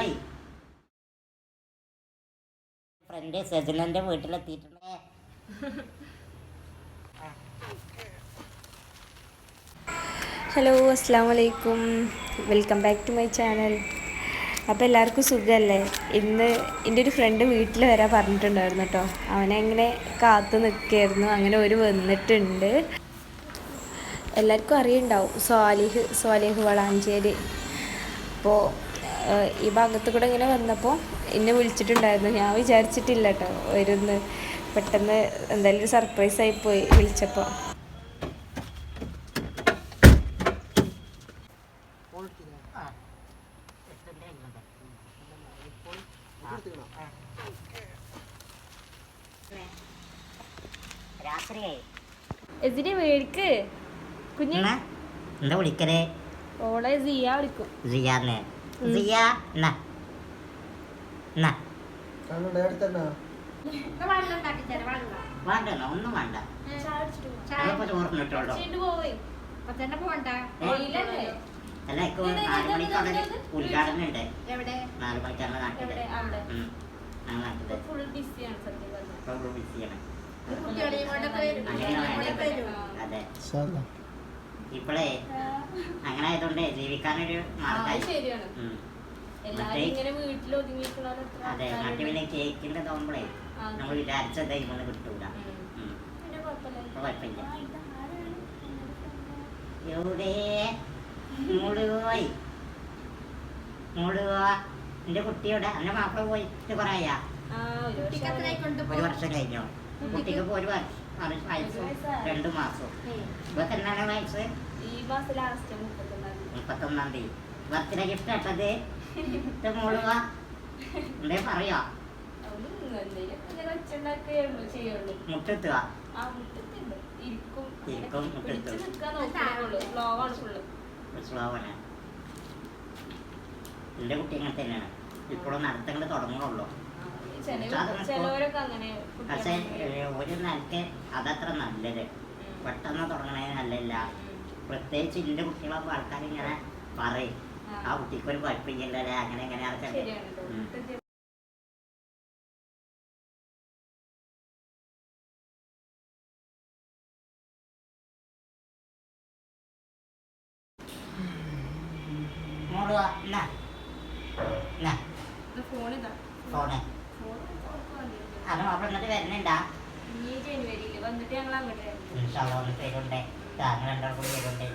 പോയി. Front സജനന്റെ വീട്ടിലെത്തിയിട്ടുണ്ടേ. Hello അസ്സാം വലൈക്കും welcome back to my channel അപ്പോൾ എല്ലാവർക്കും സുഖമല്ലേ ഇന്ന് എന്റെ ഒരു ഫ്രണ്ട് വീട്ടിൽ വരാൻ പറഞ്ഞിട്ടുണ്ടായിരുന്നു കേട്ടോ അവനെ അങ്ങനെ കാത്തു നിൽക്കുകയായിരുന്നു അങ്ങനെ ഒരു വന്നിട്ടുണ്ട്. എല്ലാവർക്കും അറിയുണ്ടാവും. സ്വാലിഹ് സ്വാലിഹ് വളാഞ്ചേരി. അപ്പോൾ ഈ ഭാഗത്ത് കൂടെ ഇങ്ങനെ വന്നപ്പോൾ എന്നെ വിളിച്ചിട്ടുണ്ടായിരുന്നു. ഞാൻ വിചാരിച്ചിട്ടില്ല കേട്ടോ വരുന്ന്. പെട്ടെന്ന് എന്തായാലും ഒരു സർപ്രൈസ് പോയി വിളിച്ചപ്പോൾ കുഞ്ഞ്. എന്താ വിളിക്കലേ? ഓളെ സിയ വിളിക്കും. സിയാന്ന് സിയ വേണ്ട എന്നാ, ഒന്നും വേണ്ട. ഞങ്ങളിപ്പോ ചോറിനിട്ടോളൂ അല്ല ഇപ്പൊ നാല് മണിക്കാണ് ഉദ്ഘാടനം ഉണ്ട് നാല് നാട്ടിൽ. നാട്ടിൽ. ഫുൾ ബിസിയാണ്. അതെ. ഇപ്പളേ അങ്ങനെ ആയതുകൊണ്ട് ജീവിക്കാനൊരു മാർഗമായി അതെ മറ്റേ ആൾക്കാരുണ്ട്? പിന്നെ കേക്കിന്റെ തോന്നുമ്പോഴേ. നമ്മൾ വിചാരിച്ച ദൈവം കിട്ടൂല. കുഴപ്പമില്ല. എവിടെ? എന്റെ കുട്ടിയുടെ എന്റെ മാപ്പിള പോയിട്ട് പറയാ ഒരു വർഷം ഒരു വർഷം കഴിഞ്ഞോ? കുട്ടിക്ക് ഒരു വർഷം വയസ്സും രണ്ടു ഇവക്ക് എന്നാണ് വയസ്സ് ഈ മാസം ലാസ്റ്റ് മുപ്പത്തൊന്നാം തീയതി. ബർത്ത്ഡേ ഗിഫ്റ്റ് ഇട്ടത് ഇത്? മോൾ വാ. എന്തേ പറയാ? മുട്ടെത്തുക ഇരിക്കും. എന്റെ കുട്ടി അങ്ങനെ തന്നെയാണ്. ഇപ്പോഴും നടത്തങ്ങൾ തുടങ്ങുള്ളൂ പക്ഷെ ഒരു നിലയ്ക്ക് അതത്ര നല്ലത്. പെട്ടെന്ന് തുടങ്ങണേ നല്ലല്ല. പ്രത്യേകിച്ച് എന്റെ കുട്ടികളൊക്കെ ആൾക്കാർ ഇങ്ങനെ പറയും. ആ. കുട്ടിക്ക് ഒരു കുഴപ്പമില്ലല്ലേ അങ്ങനെ എങ്ങനെ ആൾക്കാർ phone phone ഓൾക്ക് വേണ്ടിയിട്ട്. അത് മാപ്പിള എന്നിട്ട് വരുന്നുണ്ടാ? ഈ ജനുവരിയിൽ വന്നിട്ട് ഞങ്ങൾ അങ്ങോട്ട് ഒന്ന് പേരുണ്ട് താങ്കൾ രണ്ടാൾ കൂടി വരുന്നുണ്ട്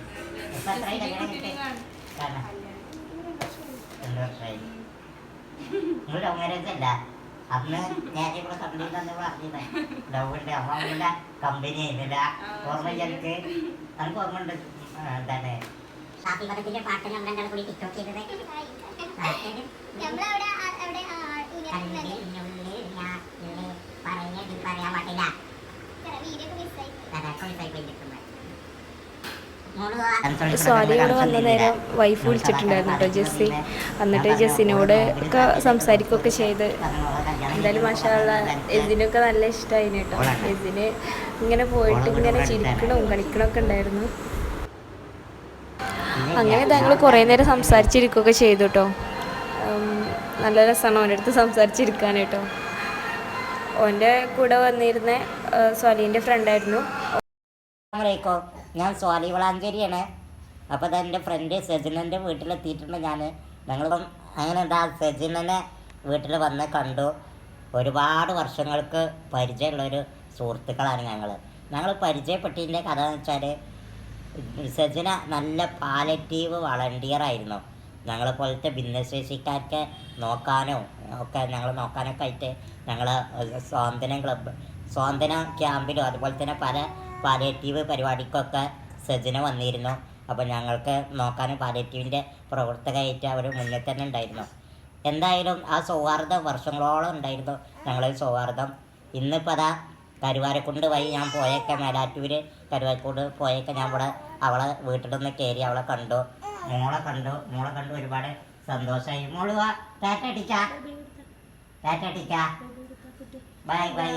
ഇപ്പൊ എത്രയായി കല്യാണം? കാണും. കാരണം രണ്ട് വർഷമായി. നിങ്ങൾ ലവ് മാരേജ് അല്ല. അന്ന് ഞാൻ ഇവിടെ കമ്പനിയിൽ പറഞ്ഞില്ലേ ലവ് ഉണ്ട്. അമ്മ കമ്പനി ആയിരുന്നില്ല. ഓർമ്മ എനിക്ക് നമുക്ക് ഓർമ്മ ഉണ്ട്? എന്താണ്? ഷാഫിബത്തിന്റെ പാട്ട് രണ്ടാളും കൂടി ടിക്ടോക്ക് ചെയ്തത്. നമ്മളവിടെ സ്വാതി ഇവിടെ വന്ന നേരം വൈഫ് വിളിച്ചിട്ടുണ്ടായിരുന്നു കേട്ടോ ജെസ്സി. എന്നിട്ട് ജെസ്സിനോട് ഒക്കെ സംസാരിക്കുകയൊക്കെ ചെയ്ത്. എന്തായാലും മാഷാള്ള എസിനൊക്കെ നല്ല ഇഷ്ടമായി കേട്ടോ. എസിന് ഇങ്ങനെ പോയിട്ട് ഇങ്ങനെ ചിരിക്കണവും കളിക്കണമൊക്കെ ഉണ്ടായിരുന്നു. അങ്ങനെ ഞങ്ങൾ കുറേ നേരം സംസാരിച്ചിരിക്കുകയൊക്കെ ചെയ്തു കേട്ടോ. നല്ല രസമാണ് അവന്റെ അടുത്ത് സംസാരിച്ചിരിക്കാൻ കേട്ടോ. ഓന്റെ കൂടെ വന്നിരുന്ന സ്വാലീന്റെ ഫ്രണ്ടായിരുന്നു ഞാൻ സ്വാലി വളാഞ്ചേരിയാണ്. അപ്പോൾ എന്റെ ഫ്രണ്ട് സജിനന്റെ വീട്ടിലെത്തിയിട്ടുണ്ട് ഞാൻ ഞങ്ങളിപ്പം അങ്ങനെ എന്താ സജിനനെ വീട്ടിൽ വന്ന് കണ്ടു. ഒരുപാട് വർഷങ്ങൾക്ക് പരിചയമുള്ളൊരു സുഹൃത്തുക്കളാണ് ഞങ്ങൾ ഞങ്ങൾ പരിചയപ്പെട്ടതിന്റെ കഥ എന്ന് വെച്ചാൽ സജിന നല്ല പാലറ്റീവ് വളണ്ടിയർ ആയിരുന്നു. ഞങ്ങളെ പോലത്തെ ഭിന്നശേഷിക്കാർക്ക് നോക്കാനോ ഒക്കെ ഞങ്ങൾ നോക്കാനൊക്കെ ആയിട്ട് ഞങ്ങൾ സ്വാതന്ത്ര്യം ക്ലബ്ബ് സ്വാതന്ത്ര്യ ക്യാമ്പിലും അതുപോലെ തന്നെ പല പാലിയേറ്റീവ് പരിപാടിക്കൊക്കെ സജന വന്നിരുന്നു. അപ്പോൾ ഞങ്ങൾക്ക് നോക്കാനും പാലിയേറ്റീവിന്റെ പ്രവർത്തകമായിട്ട് അവർ മുന്നിൽ തന്നെ ഉണ്ടായിരുന്നു. എന്തായാലും ആ സൗഹാർദ്ദം വർഷങ്ങളോളം ഉണ്ടായിരുന്നു ഞങ്ങളെ സൗഹാർദ്ദം. ഇന്നിപ്പോൾ അതാ കരുവാരക്കുണ്ട് വഴി ഞാൻ പോയൊക്കെ മേലാറ്റൂര് കരുവാരക്കുണ്ട് പോയൊക്കെ. ഞാൻ ഇവിടെ അവളെ വീട്ടിൽ നിന്ന് കയറി അവളെ കണ്ടു. മോളെ കണ്ടു. മോളെ കണ്ടു ഒരുപാട് സന്തോഷമായി. മോൾ വാ ടാറ്റ അടിക്ക. ടാറ്റ അടിക്ക. ബൈ ബൈ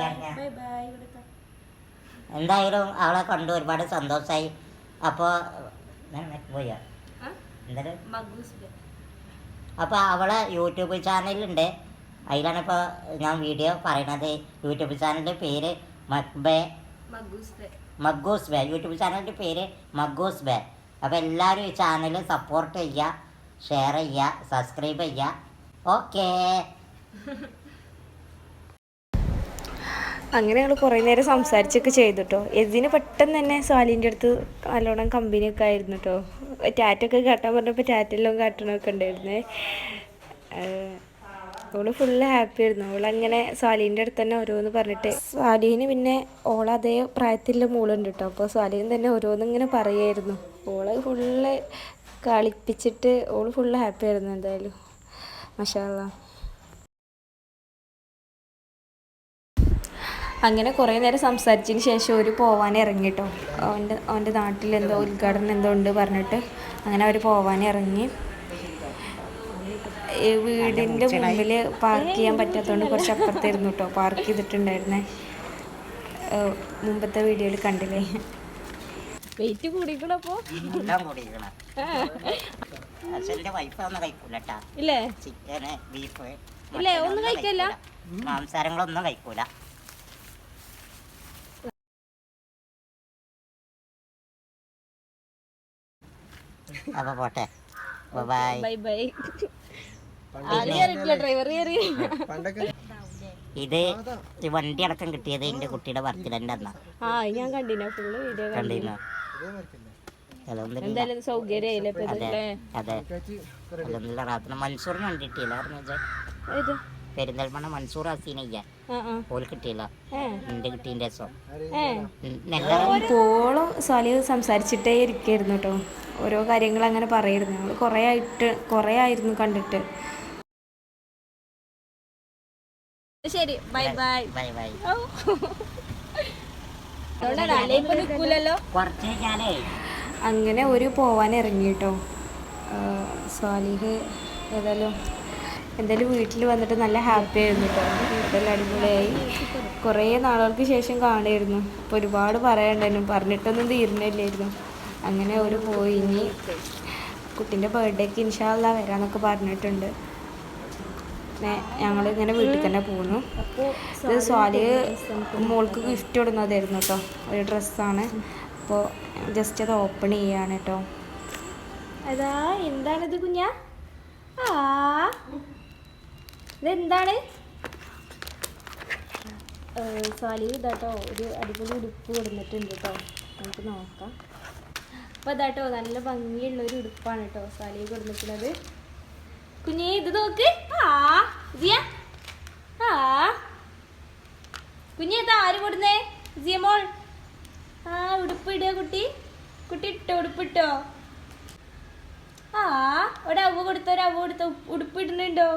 എന്തായാലും അവളെ കണ്ടു ഒരുപാട് സന്തോഷമായി. അപ്പോൾ പോയോ? എന്തായാലും അപ്പോൾ അവളെ യൂട്യൂബ് ചാനലുണ്ട് അതിലാണ് ഇപ്പോൾ ഞാൻ വീഡിയോ പറയണത്. യൂട്യൂബ് ചാനലിന്റെ പേര് മക്ബെ മഗ്ഗൂസ് ബേ. യൂട്യൂബ് ചാനലിന്റെ പേര് മഗ്ഗൂസ് ബേ. അപ്പോൾ എല്ലാവരും ഈ ചാനൽ സപ്പോർട്ട് ചെയ്യുക ഷെയർ ചെയ്യുക സബ്സ്ക്രൈബ് ചെയ്യുക ഓക്കേ അങ്ങനെ ഞങ്ങൾ കുറേ നേരം സംസാരിച്ചൊക്കെ ചെയ്തു കേട്ടോ എതിന് പെട്ടെന്ന് തന്നെ സാലിന്റെ അടുത്ത് നല്ലോണം കമ്പനിയൊക്കെ ആയിരുന്നു കേട്ടോ ടാറ്റൊക്കെ കാട്ടാൻ പറഞ്ഞപ്പോൾ ടാറ്റെല്ലാം കാട്ടണമൊക്കെ ഉണ്ടായിരുന്നേ. ഓൾ ഫുള്ള് ഹാപ്പി ആയിരുന്നു. ഓളങ്ങനെ സ്വാലീന്റെ അടുത്ത് തന്നെ ഓരോന്ന് പറഞ്ഞിട്ട്. സ്വാലീന് പിന്നെ ഓൾ അതേ പ്രായത്തിലുള്ള മൂളുണ്ട് കേട്ടോ അപ്പോൾ സ്വാലീൻ തന്നെ ഓരോന്ന് ഇങ്ങനെ പറയായിരുന്നു. ഓൾ ഫുള്ള് കളിപ്പിച്ചിട്ട് ഓൾ ഫുള്ള് ഹാപ്പി ആയിരുന്നു എന്തായാലും. മഷാല്ല അങ്ങനെ കുറേ നേരം സംസാരിച്ചതിന് ശേഷം ഒരു പോവാൻ ഇറങ്ങി കേട്ടോ അവന്റെ അവന്റെ നാട്ടിൽ എന്തോ ഉദ്ഘാടനം എന്തോ ഉണ്ട് പറഞ്ഞിട്ട്. അങ്ങനെ അവർ ഈ വീടിന്റെ മുമ്പിൽ പാർക്ക് ചെയ്യാൻ പറ്റാത്തതുകൊണ്ട് കുറച്ച് അപ്പുറത്തായിരുന്നു കേട്ടോ പാർക്ക് ചെയ്തിട്ടുണ്ടായിരുന്നേ. മുമ്പത്തെ വീഡിയോയിൽ കണ്ടില്ലേ? വെയിറ്റ് കൂടിക്കണപ്പോ ഇല്ലേ? ചിക്കന് ബീഫ് ഇല്ലേ, ഒന്നും കഴിക്കില്ല? മാംസാരങ്ങളൊന്നും കഴിക്കൂല. അപ്പൊ പോട്ടെ. ബൈ ബൈ ബൈ ഇത് ഈ വണ്ടി അടക്കം കിട്ടിയത് എന്റെ കുട്ടിയുടെ ബർത്ത്ഡേന്റെ അന്നാ. ആ ഞാൻ കണ്ടില്ല ഫുള്ള് വീഡിയോ കണ്ടില്ല എന്തായാലും സൗകര്യമായില്ലേ അതെ അതെ. റാത്തിന് മൻസൂറിന് കണ്ടിട്ടില്ല പറഞ്ഞു ഇത് പെരിന്തൽമണ്ണ മൻസൂർ ഹസീനയ്യ ഓൾ കിട്ടിയില്ല. എന്റെ കിട്ടിന്റെ രസം. നെല്ല ഇപ്പോഴും സംസാരിച്ചിട്ടേ ഇരിക്കായിരുന്നു കേട്ടോ ഓരോ കാര്യങ്ങൾ അങ്ങനെ പറയായിരുന്നു ഞങ്ങൾ കുറേ ആയിട്ട് കുറേ ആയിരുന്നു കണ്ടിട്ട്. ശരി ബൈ ബൈ ബൈ ബൈ നിൽക്കൂലല്ലോ? കുറച്ച് കഴിഞ്ഞാലേ അങ്ങനെ ഒരു പോവാൻ ഇറങ്ങിട്ടോ. സ്വാലിഹ് ഏതായാലും എന്തായാലും വീട്ടിൽ വന്നിട്ട് നല്ല ഹാപ്പി ആയിരുന്നു കേട്ടോ വീട്ടിൽ അടിപൊളിയായി. കുറേ നാളുകൾക്ക് ശേഷം കാണുമായിരുന്നു. അപ്പോൾ ഒരുപാട് പറയണ്ടായിരുന്നു പറഞ്ഞിട്ടൊന്നും തീരുന്നില്ലായിരുന്നു. അങ്ങനെ ഒരു പോയി. ഇനി കുട്ടീന്റെ ബർത്ത്ഡേക്ക് ഇൻഷാല്ല വരാമെന്നൊക്കെ പറഞ്ഞിട്ടുണ്ട്. ഞങ്ങൾ ഇങ്ങനെ വീട്ടിൽ തന്നെ പോകുന്നു ഇത് സ്വാലി മോൾക്ക് ഗിഫ്റ്റ് കൊടുക്കുന്നതായിരുന്നു കേട്ടോ ഒരു ഡ്രസ്സാണ് അപ്പോൾ ജസ്റ്റ് അത് ഓപ്പൺ ചെയ്യാണ് കേട്ടോ അതാ എന്താണിത് കുഞ്ഞ? ആ. ഇതെന്താണ്? സ്വാലി ഇതാട്ടോ ഒരു അടിപൊളി ഉടുപ്പ് കൊടുത്തിട്ടുണ്ട് കേട്ടോ നമുക്ക് നോക്കാം. അപ്പോൾ ഇതാട്ടോ നല്ല ഭംഗിയുള്ള ഒരു ഉടുപ്പാണ് കേട്ടോ സ്വാലി കൊടുത്തിട്ടുള്ളത് കുഞ്ഞേ ഇത് നോക്ക്. ആ ജിയ ആ കുഞ്ഞെ ഇത് ആര് കൊടുന്നേ ജിയ മോൾ. ആ ഉടുപ്പ് ഇടുക കുട്ടി. കുട്ടി ഇട്ടോ ഉടുപ്പിട്ടോ ആ ഒരു അവ കൊടുത്തോ ഒരു അവ കൊടുത്തോ ഉടുപ്പ് ഇടുന്നുണ്ടോ?